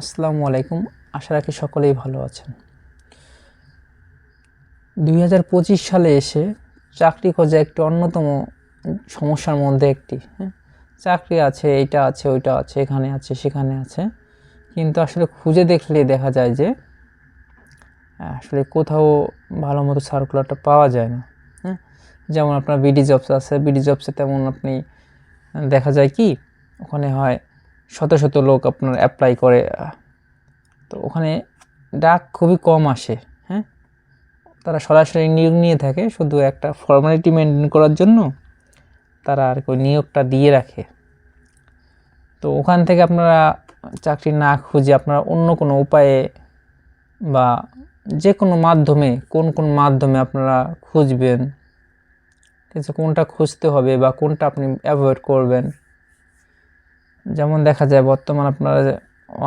আসসালামু আলাইকুম। আশা রাখি সকলেই ভালো আছেন। দুই হাজার পঁচিশ সালে এসে চাকরি খোঁজা একটি অন্যতম সমস্যার মধ্যে একটি। হ্যাঁ চাকরি আছে, এইটা আছে, ওইটা আছে, এখানে আছে, সেখানে আছে। কিন্তু আসলে খুঁজে দেখলে দেখা যায় যে, আসলে কোথাও ভালো মতো সার্কুলারটা পাওয়া যায় না। হ্যাঁ যেমন আপনার বিডি জবস আছে বিডি জবসে তেমন আপনি, দেখা যায় কি, ওখানে হয় শত শত লোক আপনার অ্যাপ্লাই করে তো ওখানে ডাক খুবই কম আসে হ্যাঁ? তারা সরাসরি নিয়োগ নিয়ে থাকে, শুধু একটা ফর্মালিটি মেনটেন করার জন্য তারা আর কি নিয়োগটা দিয়ে রাখে। তো ওখান থেকে আপনারা চাকরি না খুঁজে আপনারা অন্য কোনো উপায়ে বা যে কোনো মাধ্যমে কোন কোন মাধ্যমে আপনারা খুঁজবেন আছে কোনটা খুঁজতে হবে বা কোনটা আপনি অ্যাভয়েড করবেন যেমন দেখা যায় বর্তমান আপনারা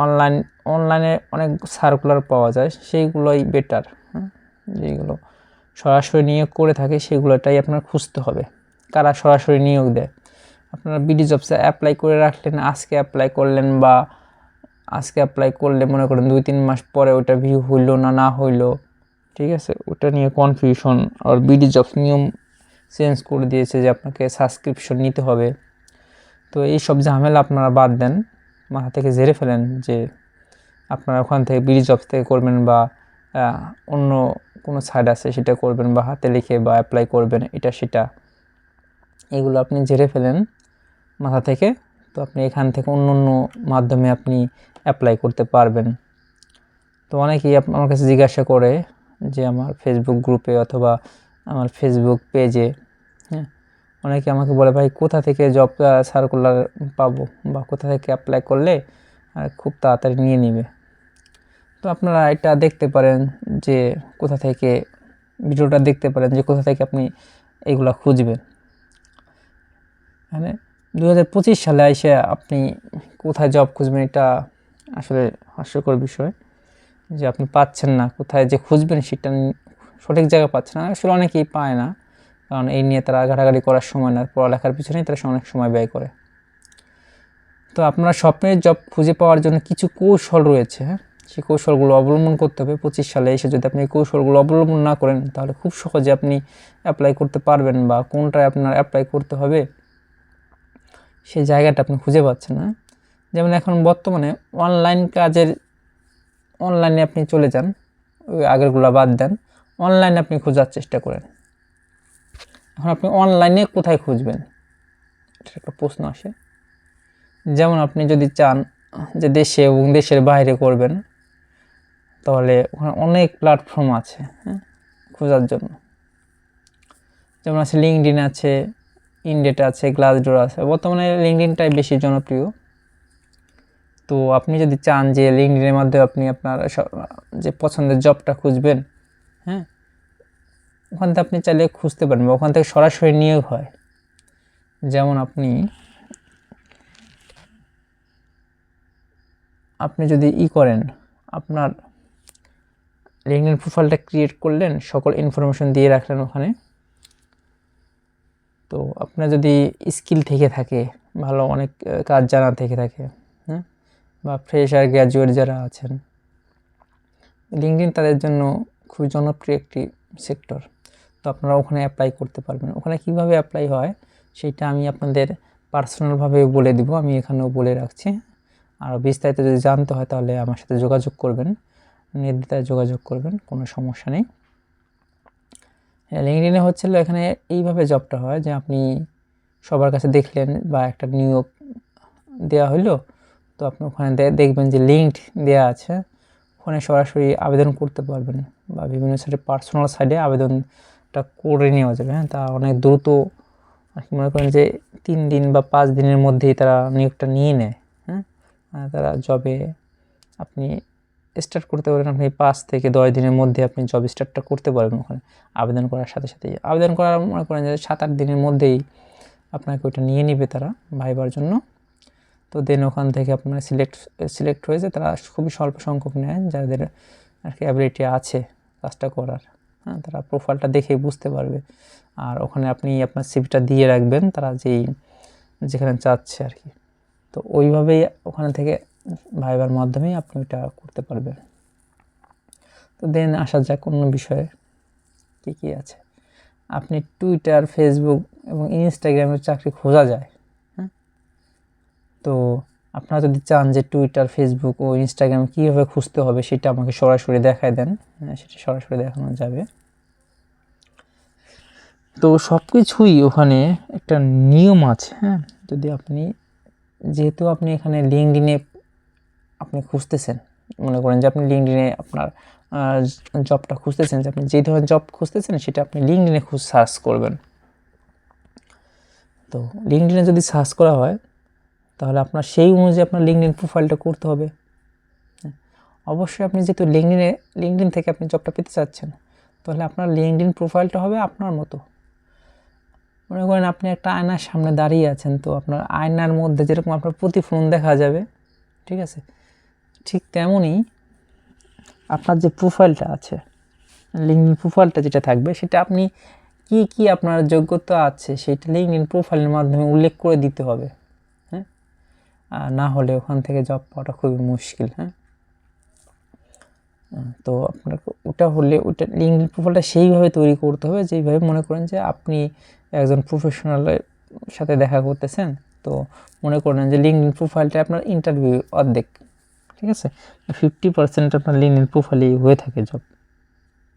অনলাইন অনলাইনে অনেক সার্কুলার পাওয়া যায়, সেইগুলোই বেটার যেগুলো সরাসরি নিয়োগ করে থাকে, সেগুলোটাই আপনার খুঁজতে হবে। কারা সরাসরি নিয়োগ দেয়? আপনারা বিডি জবসে অ্যাপ্লাই করে রাখলেন, আজকে অ্যাপ্লাই করলেন বা আজকে অ্যাপ্লাই করলে মনে করেন দুই তিন মাস পরে ওটা ভিউ হইল না না হইল, ঠিক আছে? ওটা নিয়ে কনফিউশন আর বিডি জবস নিয়ম চেঞ্জ করে দিয়েছে যে আপনাকে সাবস্ক্রিপশন নিতে হবে। তো এই সব ঝামেলা আপনারা বাদ দেন, মাথা থেকে জেরে ফেলেন যে আপনারা ওখান থেকে বিডি জবস থেকে করবেন বা অন্য কোনো সাইড আছে সেটা করবেন বা হাতে লিখে বা অ্যাপ্লাই করবেন, এটা সেটা। এগুলো আপনি জেরে ফেলেন মাথা থেকে, তো আপনি এখান থেকে অন্য অন্য মাধ্যমে আপনি অ্যাপ্লাই করতে পারবেন। তো অনেকেই আমার কাছে জিজ্ঞাসা করে যে আমার ফেসবুক গ্রুপে অথবা আমার ফেসবুক পেজে হ্যাঁ অনেকে আমাকে বলে, ভাই, কোথা থেকে জব সার্কুলার পাবো বা কোথা থেকে অ্যাপ্লাই করলে খুব তাড়াতাড়ি নিয়ে নেবে? তো আপনারা এটা দেখতে পারেন যে কোথা থেকে, ভিডিওটা দেখতে পারেন যে কোথা থেকে আপনি এইগুলা খুঁজবেন। মানে দু হাজার পঁচিশ সালে এসে আপনি কোথায় জব খুঁজবেন এটা আসলে হাস্যকর বিষয় যে আপনি পাচ্ছেন না। কোথায় যে খুঁজবেন সেটা সঠিক জায়গা পাচ্ছেন না। আসলে অনেকেই পায় না। কারণ এই নিয়ে তারা ঘাটাঘাটি করার সময় না পড়ালেখার পিছনেই তারা অনেক সময় ব্যয় করে। তো আপনার স্বপ্নের জব খুঁজে পাওয়ার জন্য কিছু কৌশল রয়েছে হ্যাঁ? সেই কৌশলগুলো অবলম্বন করতে হবে। পঁচিশ সালে এসে যদি আপনি কৌশলগুলো অবলম্বন না করেন, তাহলে খুব সহজে আপনি অ্যাপ্লাই করতে পারবেন বা কোনটায় আপনার অ্যাপ্লাই করতে হবে, সেই জায়গাটা আপনি খুঁজে পাচ্ছেন না যেমন এখন বর্তমানে অনলাইন কাজের অনলাইনে আপনি চলে যান, ওই আগেরগুলো বাদ দেন অনলাইনে আপনি খোঁজার চেষ্টা করেন। এখন আপনি অনলাইনে কোথায় খুঁজবেন? এটা একটা প্রশ্ন আসে। যেমন আপনি যদি চান যে দেশে এবং দেশের বাইরে করবেন, তাহলে ওখানে অনেক প্ল্যাটফর্ম আছে হ্যাঁ খোঁজার জন্য। যেমন আছে লিঙ্কডিন আছে ইনডেটা আছে গ্লাসডোর আছে। বর্তমানে লিঙ্কডিনটাই বেশি জনপ্রিয়। তো আপনি যদি চান যে লিঙ্কডিনের মাধ্যমে আপনি আপনার যে পছন্দের জবটা খুঁজবেন হ্যাঁ ওখান থেকে আপনি চাইলে খুঁজতে পারেন বা ওখান থেকে সরাসরি নিয়োগ হয়। যেমন আপনি আপনি যদি ই করেন, আপনার লিঙ্কডিন প্রোফাইলটা ক্রিয়েট করলেন, সকল ইনফরমেশন দিয়ে রাখলেন ওখানে। তো আপনার যদি স্কিল থেকে থাকে, ভালো অনেক কাজ জানা থেকে থাকে হ্যাঁ বা ফ্রেশার গ্র্যাজুয়েট যারা আছেন লিঙ্কডিন তাদের জন্য খুবই জনপ্রিয় একটি সেক্টর তো আপনারা ওখানে অ্যাপ্লাই করতে পারবেন। ওখানে কীভাবে অ্যাপ্লাই হয়, সেটা আমি আপনাদের পার্সোনালভাবে বলে দিব। আমি এখানেও বলে রাখছি। আর বিস্তারিত যদি জানতে হয়, তাহলে আমার সাথে যোগাযোগ করবেন। নির্দ্বিধায় যোগাযোগ করবেন, কোনো সমস্যা নেই। লিঙ্কডিনে হচ্ছিল এখানে এইভাবে জবটা হয় যে আপনি সবার কাছে দেখলেন বা একটা নিয়োগ দেওয়া হইল, তো আপনি ওখানে দেখবেন যে লিঙ্কড দেওয়া আছে। ওখানে সরাসরি আবেদন করতে পারবেন বা বিভিন্ন সাইডে পার্সোনাল সাইডে আবেদনটা করে নেওয়া যাবে হ্যাঁ তা অনেক দ্রুত মনে করেন যে তিন দিন বা পাঁচ দিনের মধ্যেই তারা নিয়োগটা নিয়ে নেয় হ্যাঁ তারা জবে আপনি স্টার্ট করতে পারেন, আপনি পাঁচ থেকে দশ দিনের মধ্যে আপনি জব স্টার্টটা করতে পারবেন ওখানে আবেদন করার সাথে সাথে আবেদন করার মনে করেন যে সাত আট দিনের মধ্যেই আপনাকে ওইটা নিয়ে নিবে তারা ভাইবার জন্য। তো দেন ওখান থেকে আপনার সিলেক্ট সিলেক্ট হয়েছে তারা খুবই স্বল্প সংখ্যক নেয়, যাদের আর কি অ্যাবিলিটি আছে কাজটা করার। হ্যাঁ তারা প্রোফাইলটা দেখেই বুঝতে পারবে। আর ওখানে আপনি আপনার সিভিটা দিয়ে রাখবেন, তারা যেই, যেখানে চাচ্ছে আর কি। তো ওইভাবেই ওখানে থেকে ভাইবার মাধ্যমেই আপনি ওইটা করতে পারবেন। তো দেন আসা যাক অন্য বিষয়ে কী কী আছে। আপনি টুইটার ফেসবুক এবং ইনস্টাগ্রামের চাকরি খোঁজা যায় হ্যাঁ? তো আপনারা যদি চান যে টুইটার ফেসবুক ও ইনস্টাগ্রাম কীভাবে খুঁজতে হবে সেটা আমাকে সরাসরি দেখায় দেন হ্যাঁ সেটা সরাসরি দেখানো যাবে। তো সব কিছুই ওখানে একটা নিয়ম আছে হ্যাঁ যদি আপনি, যেহেতু আপনি এখানে লিঙ্কডিনে আপনি খুঁজতেছেন, মনে করেন যে আপনি লিঙ্কডিনে আপনার জবটা খুঁজতেছেন, যে আপনি যে ধরনের জব খুঁজতেছেন সেটা আপনি লিঙ্কডিনে খুঁজ সার্চ করবেন। তো লিঙ্কডিনে যদি সার্চ করা হয় তাহলে আপনার সেই অনুযায়ী আপনার লিঙ্কডিন প্রোফাইলটা করতে হবে। হ্যাঁ, অবশ্যই আপনি যেহেতু লিঙ্কডিনে লিঙ্কডিন থেকে আপনি জবটা পেতে চাচ্ছেন তাহলে আপনার লিঙ্কডিন প্রোফাইলটা হবে আপনার মতো। মনে করেন আপনি একটা আয়নার সামনে দাঁড়িয়ে আছেন তো আপনার আয়নার মধ্যে যেরকম আপনার প্রতিফলন দেখা যাবে ঠিক আছে? ঠিক তেমনই আপনার যে প্রোফাইলটা আছে লিঙ্কডিন প্রোফাইলটা যেটা থাকবে সেটা আপনি কি কি আপনার যোগ্যতা আছে সেটা লিঙ্কডিন প্রোফাইলের মাধ্যমে উল্লেখ করে দিতে হবে। না হলে ওখান থেকে জব পাওয়াটা খুবই মুশকিল হ্যাঁ? তো আপনার ওটা হলে ওটা লিঙ্কডিন প্রোফাইলটা সেইভাবে তৈরি করতে হবে যেইভাবে মনে করেন যে আপনি একজন প্রফেশনালের সাথে দেখা করতেছেন। তো মনে করেন যে লিঙ্কডিন প্রোফাইলটা আপনার ইন্টারভিউ অর্ধেক, ঠিক আছে? ফিফটি পার্সেন্ট আপনার লিঙ্কডিন প্রোফাইলেই হয়ে থাকে জব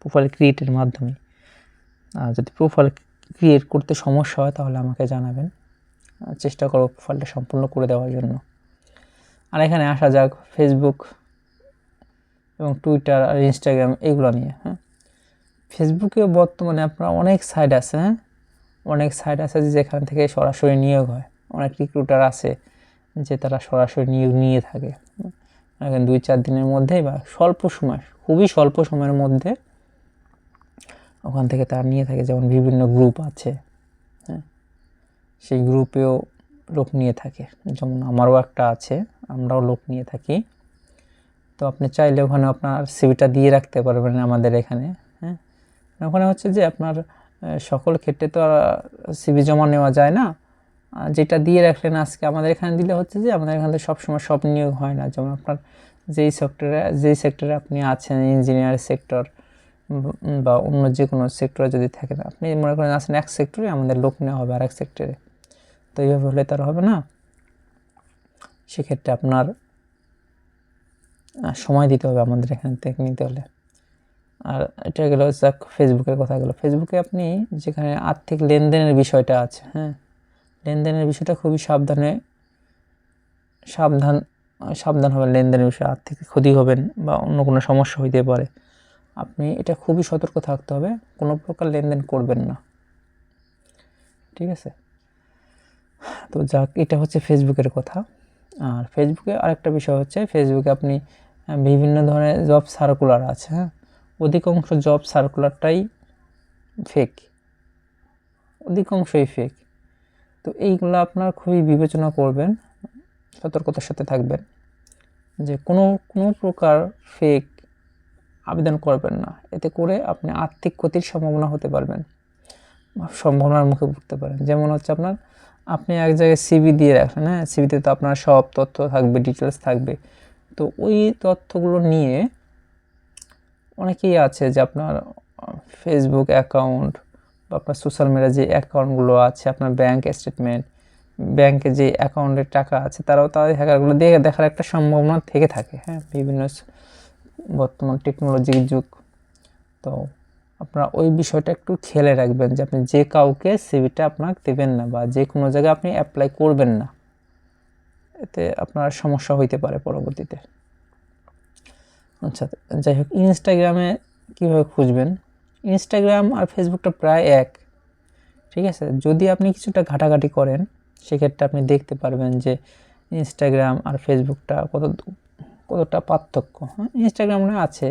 প্রোফাইল ক্রিয়েটের মাধ্যমে। আর যদি প্রোফাইল ক্রিয়েট করতে সমস্যা হয় তাহলে আমাকে জানাবেন। চেষ্টা করব প্রোফাইলটা সম্পূর্ণ করে দেওয়ার জন্য। আর এখানে আসা যাক ফেসবুক এবং টুইটার আর ইনস্টাগ্রাম এগুলো নিয়ে হ্যাঁ? ফেসবুকে বর্তমানে আপনার অনেক সাইট আছে হ্যাঁ? অনেক সাইট আছে যেখান থেকে সরাসরি নিয়োগ হয়। অনেক রিক্রুটার আছে যে তারা সরাসরি নিয়োগ নিয়ে থাকে। দুই চার দিনের মধ্যেই বা স্বল্প সময়, খুবই স্বল্প সময়ের মধ্যে ওখান থেকে তারা নিয়ে থাকে। যেমন বিভিন্ন গ্রুপ আছে। সেই গ্রুপেও লোক নিয়ে থাকে। যেমন আমারও একটা আছে, আমরাও লোক নিয়ে থাকি। তো আপনি চাইলে ওখানে আপনার সিভিটা দিয়ে রাখতে পারবেন আমাদের এখানে হ্যাঁ? ওখানে হচ্ছে যে আপনার সকল ক্ষেত্রে তো আর সিভি জমা নেওয়া যায় না। যেটা দিয়ে রাখলেন আজকে আমাদের এখানে দিলে হচ্ছে যে আমাদের এখানে সবসময় সব নিয়োগ হয় না। যেমন আপনার যেই সেক্টরে যেই সেক্টরে আপনি আছেন ইঞ্জিনিয়ার সেক্টর বা অন্য যে কোনো সেক্টরে যদি থাকেন, আপনি মনে করেন আছেন এক সেক্টরে আমাদের লোক নেওয়া হবে আর এক সেক্টরে তো এইভাবে হলে তার হবে না। সেক্ষেত্রে আপনার সময় দিতে হবে আমাদের এখান থেকে নিতে হলে। আর এটা গেল যাক ফেসবুকের কথা গেলো। ফেসবুকে আপনি যেখানে আর্থিক লেনদেনের বিষয়টা আছে হ্যাঁ লেনদেনের বিষয়টা খুবই সাবধানে, সাবধান সাবধান হবেন লেনদেনের বিষয়ে। আর্থিক ক্ষতি হবেন বা অন্য কোনো সমস্যা হইতে পারে। আপনি এটা খুবই সতর্ক থাকতে হবে। কোনো প্রকার লেনদেন করবেন না। ঠিক আছে? তো যাক, এটা হচ্ছে ফেসবুকের কথা। আর ফেসবুকে আরেকটা বিষয় হচ্ছে ফেসবুকে আপনি বিভিন্ন ধরনের জব সার্কুলার আছে হ্যাঁ? অধিকাংশ জব সার্কুলারটাই ফেক অধিকাংশই ফেক তো এইগুলো আপনার খুবই বিবেচনা করবেন, সতর্কতার সাথে থাকবেন, যে কোনো কোনো প্রকার ফেক আবেদন করবেন না। এতে করে আপনি আর্থিক ক্ষতির সম্ভাবনা হতে পারবেন সম্ভাবনার মুখে পড়তে পারেন। যেমন হচ্ছে আপনার আপনি এক জায়গায় সিবি দিয়ে রাখলেন হ্যাঁ? সিবিতে তো আপনার সব তথ্য থাকবে ডিটেলস থাকবে। তো ওই তথ্যগুলো নিয়ে অনেকেই আছে যে আপনার ফেসবুক অ্যাকাউন্ট বা আপনার সোশ্যাল মিডিয়া যে অ্যাকাউন্টগুলো আছে, আপনার ব্যাঙ্ক স্টেটমেন্ট ব্যাংকে যে অ্যাকাউন্টের টাকা আছে, তারাও তাদের হ্যাকারগুলো দিয়ে দেখার একটা সম্ভাবনা থেকে থাকে হ্যাঁ? বিভিন্ন বর্তমান টেকনোলজির যুগ। তো আপনারা ওই বিষয়টা একটু খেয়ালে রাখবেন যে আপনি যে কাউকে সিভিটা আপনাকে দেবেন না বা যে কোনো জায়গায় আপনি অ্যাপ্লাই করবেন না, এতে আপনার সমস্যা হইতে পারে পরবর্তীতে। আচ্ছা যাই হোক ইনস্টাগ্রামে কীভাবে খুঁজবেন? ইনস্টাগ্রাম আর ফেসবুকটা প্রায় এক, ঠিক আছে? যদি আপনি কিছুটা ঘাটাঘাটি করেন, সেক্ষেত্রে আপনি দেখতে পারবেন যে ইনস্টাগ্রাম আর ফেসবুকটা কত, কতটা পার্থক্য। হ্যাঁ ইনস্টাগ্রামে আছে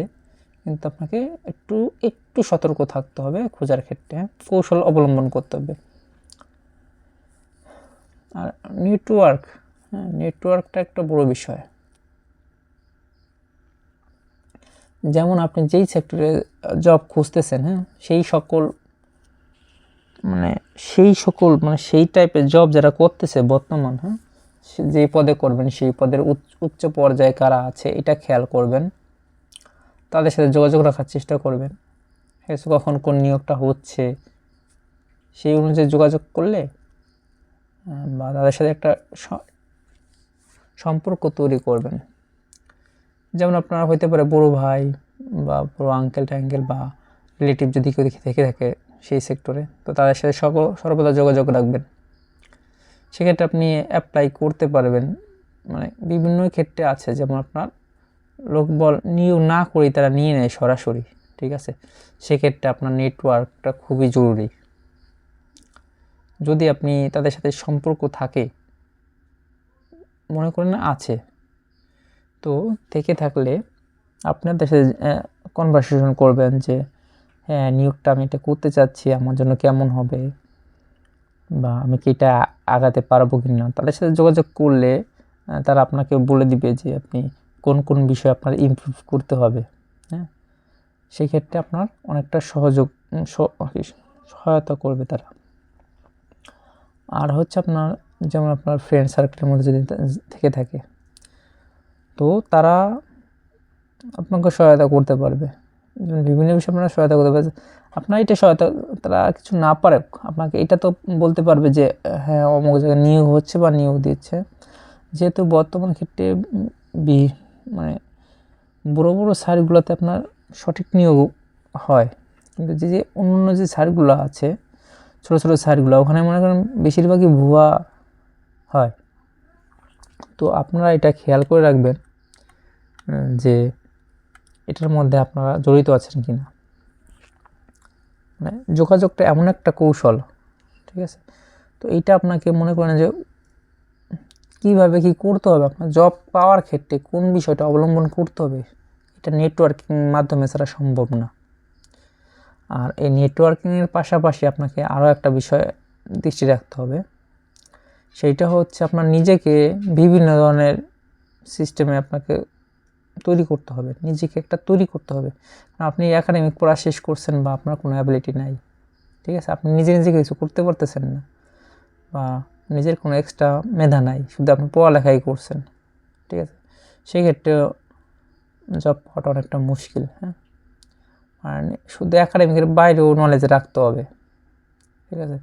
কিন্তু আপনাকে একটু একটু সতর্ক থাকতে হবে খোঁজার ক্ষেত্রে? কৌশল অবলম্বন করতে হবে। আর নেটওয়ার্ক হ্যাঁ নেটওয়ার্কটা একটা বড় বিষয়। যেমন আপনি যেই সেক্টরে জব খুঁজতেছেন হ্যাঁ সেই সকল মানে সেই সকল মানে সেই টাইপের জব যারা করতেছে বর্তমান হ্যাঁ যে পদে করবেন, সেই পদের উচ্চ পর্যায়ে কারা আছে, এটা খেয়াল করবেন। তাদের সাথে যোগাযোগ রাখার চেষ্টা করবেন। ঠিক আছে কখন কোন নিয়োগটা হচ্ছে, সেই অনুযায়ী যোগাযোগ করলে বা তাদের সাথে একটা সম্পর্ক তৈরি করবেন। যেমন আপনারা হইতে পারে বড় ভাই বা বড়ো আঙ্কেল ট্যাঙ্কেল বা রিলেটিভ যদি কেউ দেখে থেকে থাকে সেই সেক্টরে তো তাদের সাথে সর্ব সর্বদা যোগাযোগ রাখবেন। সেক্ষেত্রে আপনি অ্যাপ্লাই করতে পারবেন। মানে বিভিন্ন ক্ষেত্রে আছে, যেমন আপনার লোকবল নিয়োগ না করেই তারা নিয়ে নেয় সরাসরি, ঠিক আছে? সেক্ষেত্রে আপনার নেটওয়ার্কটা খুবই জরুরি। যদি আপনি তাদের সাথে সম্পর্ক থাকে, মনে করেন আছে, তো থেকে থাকলে আপনাদের সাথে কনভারসেশন করবেন যে হ্যাঁ নিয়োগটা আমি এটা করতে চাচ্ছি, আমার জন্য কেমন হবে? বা আমি কি এটা আগাতে পারব কি না তাদের সাথে যোগাযোগ করলে তারা আপনাকে বলে দিবে যে, আপনি কোন কোন বিষয়ে আপনার ইমপ্রুভ করতে হবে হ্যাঁ? সেই ক্ষেত্রে আপনার অনেকটা সহযোগ সহায়তা করবে তারা। আর হচ্ছে আপনার, যেমন আপনার ফ্রেন্ড সার্কেলের মধ্যে যদি থেকে থাকে, তো তারা আপনাকে সহায়তা করতে পারবে। বিভিন্ন বিষয়ে আপনারা সহায়তা করতে পারবে। আপনার এটা সহায়তা, তারা কিছু না পারে, আপনাকে এটা তো বলতে পারবে যে হ্যাঁ অমুক জায়গায় নিয়োগ হচ্ছে বা নিয়োগ দিচ্ছে। যেহেতু বর্তমান ক্ষেত্রে বি মানে বড়ো বড়ো সারগুলোতে আপনার সঠিক নিয়োগ হয়। কিন্তু যে যে অন্য অন্য যে সারগুলো আছে, ছোটো ছোটো সারগুলো, ওখানে মনে করেন বেশিরভাগই ভুয়া হয়। তো আপনারা এটা খেয়াল করে রাখবেন যে এটার মধ্যে আপনারা জড়িত আছেন কি না মানে যোগাযোগটা এমন একটা কৌশল, ঠিক আছে? তো এইটা আপনাকে মনে করেন যে কীভাবে কি করতে হবে? আপনার জব পাওয়ার ক্ষেত্রে কোন বিষয়টা অবলম্বন করতে হবে? এটা নেটওয়ার্কিং মাধ্যমে ছাড়া সম্ভব না। আর এই নেটওয়ার্কিংয়ের পাশাপাশি আপনাকে আরও একটা বিষয় দৃষ্টি রাখতে হবে। সেইটা হচ্ছে আপনার নিজেকে বিভিন্ন ধরনের সিস্টেমে আপনাকে তৈরি করতে হবে। নিজেকে একটা তৈরি করতে হবে। আপনি একাডেমিক পড়া শেষ করছেন বা আপনার কোনো অ্যাবিলিটি নাই। ঠিক আছে? আপনি নিজে নিজে কিছু করতে পারতেছেন না। বা নিজের কোনো এক্সট্রা মেধা নাই, শুধু আপনি পড়ালেখাই করছেন, ঠিক আছে? সেক্ষেত্রে জব পাওয়াটা অনেকটা মুশকিল হ্যাঁ? আর শুধু একাডেমিকের বাইরেও নলেজ রাখতে হবে, ঠিক আছে?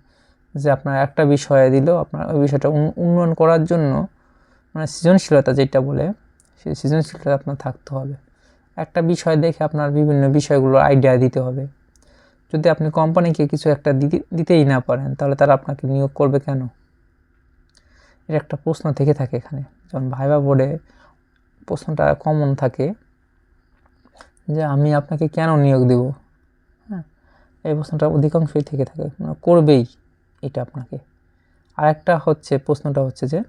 যে আপনার একটা বিষয়ে দিল, আপনার ওই বিষয়টা উন- উন্নয়ন করার জন্য মানে সৃজনশীলতা যেটা বলে সেই সৃজনশীলতা আপনার থাকতে হবে। একটা বিষয় দেখে আপনার বিভিন্ন বিষয়গুলোর আইডিয়া দিতে হবে। যদি আপনি কোম্পানিকে কিছু একটা দিতে, দিতেই না পারেন, তাহলে তারা আপনাকে নিয়োগ করবে কেন? এটা একটা প্রশ্ন থেকে থাকে এখানে। যেমন ভাইবা বোর্ডে প্রশ্নটা কমন থাকে যে, আমি আপনাকে কেন নিয়োগ দেব? হ্যাঁ এই প্রশ্নটা অধিকাংশই থেকে থাকে। মানে করবেই এটা আপনাকে। আরেকটা হচ্ছে, প্রশ্নটা হচ্ছে যে,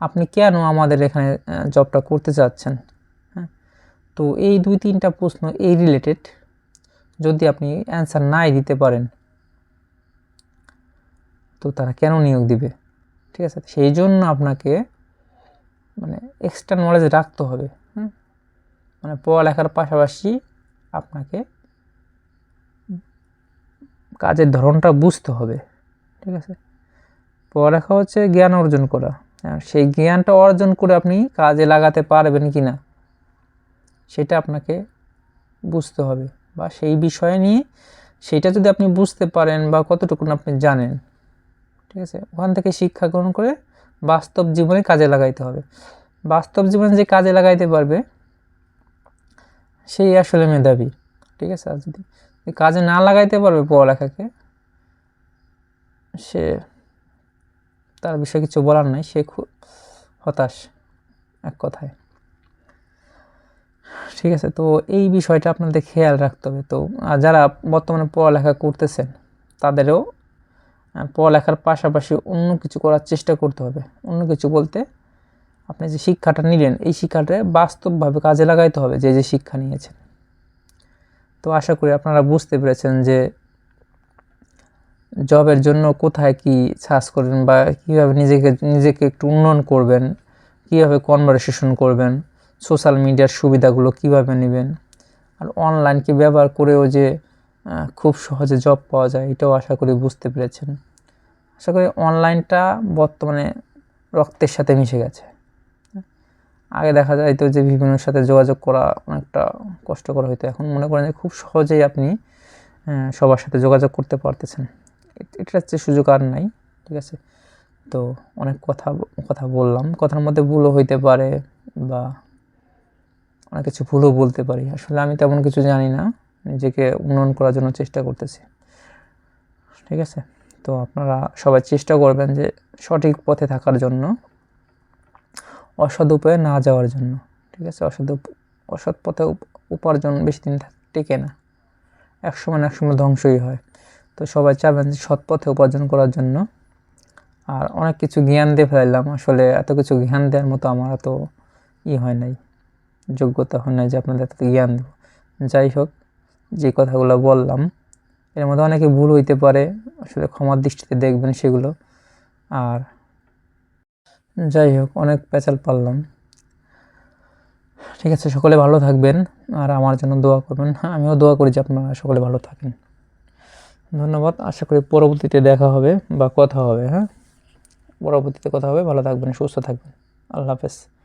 আপনি কেন আমাদের এখানে জবটা করতে চাচ্ছেন? হ্যাঁ তো এই দুই তিনটা প্রশ্ন এই রিলেটেড যদি আপনি অ্যান্সার নাই দিতে পারেন, তো তারা কেন নিয়োগ দিবে? ঠিক আছে? সেই জন্য আপনাকে মানে এক্সট্রা নলেজ রাখতে হবে, হুম? মানে পড়ালেখার পাশাপাশি আপনাকে কাজের ধরনটা বুঝতে হবে, ঠিক আছে? পড়ালেখা হচ্ছে জ্ঞান অর্জন করা সেই জ্ঞানটা অর্জন করে আপনি কাজে লাগাতে পারবেন কি না, সেটা আপনাকে বুঝতে হবে। বা সেই বিষয় নিয়ে সেটা যদি আপনি বুঝতে পারেন বা কতটুকুন আপনি জানেন ঠিক আছে? ওখান থেকে শিক্ষা গ্রহণ করে বাস্তব জীবনে কাজে লাগাইতে হবে। বাস্তব জীবনে যে কাজে লাগাইতে পারবে, সেই আসলে মেধাবী। ঠিক আছে? আর যদি কাজে না লাগাইতে পারবে পড়ালেখাকে, সে তার বিষয়ে কিছু বলার নাই। সে খুব হতাশ এক কথায়। ঠিক আছে? তো এই বিষয়টা আপনাদের খেয়াল রাখতে হবে। তো যারা বর্তমানে পড়ালেখা করতেছেন, তাদেরও পড়ালেখার পাশাপাশি অন্য কিছু করার চেষ্টা করতে হবে। অন্য কিছু বলতে আপনি যে শিক্ষাটা নিলেন, এই শিক্ষাটা বাস্তবভাবে কাজে লাগাইতে হবে যে যে শিক্ষা নিয়েছেন। তো আশা করি আপনারা বুঝতে পেরেছেন যে, জবের জন্য কোথায় কি সার্চ করবেন বা কীভাবে নিজেকে নিজেকে একটু উন্নয়ন করবেন, কীভাবে কনভারসেশন করবেন সোশ্যাল মিডিয়ার সুবিধাগুলো কীভাবে নেবেন, আর অনলাইনকে ব্যবহার করেও যে খুব সহজে জব পাওয়া যায়, এটাও আশা করি বুঝতে পেরেছেন। আশা করি অনলাইনটা বর্তমানে রক্তের সাথে মিশে গেছে। আগে দেখা যায় তো যে বিভিন্নর সাথে যোগাযোগ করা অনেকটা কষ্টকর হইতো, এখন মনে করেন যে খুব সহজেই আপনি সবার সাথে যোগাযোগ করতে পারতেছেন। এ- এটার হচ্ছে সুযোগ আর নাই, ঠিক আছে? তো অনেক কথা কথা বললাম, কথার মধ্যে ভুলও হইতে পারে বা অনেক কিছু ভুলও বলতে পারি। আসলে আমি তেমন কিছু জানি না। নিজেকে উন্নয়ন করার জন্য চেষ্টা করতেছি। ঠিক আছে? তো আপনারা সবাই চেষ্টা করবেন যে সঠিক পথে থাকার জন্য, অসৎ উপায়ে না যাওয়ার জন্য। ঠিক আছে? অসৎ অসৎ পথে উপার্জন বেশি দিন টেকে না। এক সময় এক সময় ধ্বংসই হয়। তো সবাই চাবেন যে সৎ পথে উপার্জন করার জন্য। আর অনেক কিছু জ্ঞান দিয়ে ফেলাইলাম আসলে এত কিছু জ্ঞান দেওয়ার মতো আমার এত ই হয় নাই, যোগ্যতা হয় নাই যে আপনাদের এত জ্ঞান দেবো। যাই হোক যে কথাগুলো বললাম, এর মধ্যে অনেকে ভুল হইতে পারে, আসলে ক্ষমার দৃষ্টিতে দেখবেন সেগুলো। আর যাই হোক, অনেক পেঁচাল পারলাম। ঠিক আছে, সকলে ভালো থাকবেন, আর আমার জন্য দোয়া করবেন। হ্যাঁ আমিও দোয়া করি যে আপনারা সকলে ভালো থাকেন। ধন্যবাদ, আশা করি পরবর্তীতে দেখা হবে বা কথা হবে হ্যাঁ? পরবর্তীতে কথা হবে, ভালো থাকবেন, সুস্থ থাকবেন। আল্লাহ হাফেজ।